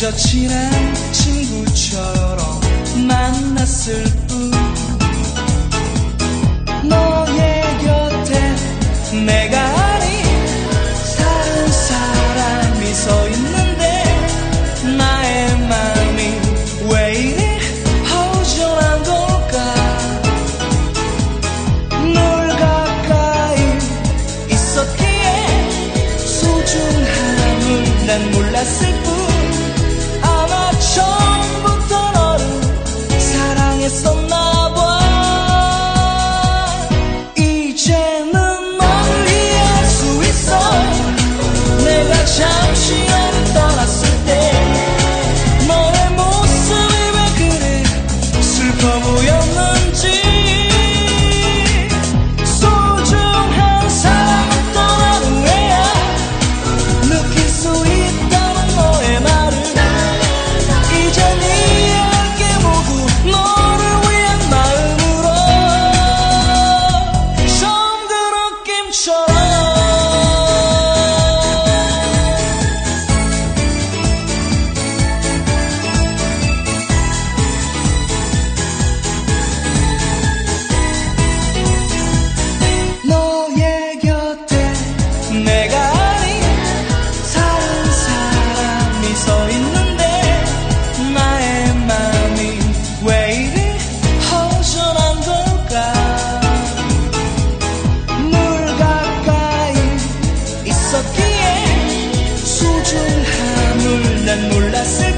그저 친한 친구처럼 만났을 뿐. 너의 곁에 내가 아닌 다른 사람이 서 있는데 나의 맘이 왜 이리 허전한 걸까? 널 가까이 있었기에 소중함을 난 몰랐을 뿐 手。 줄 난 몰랐을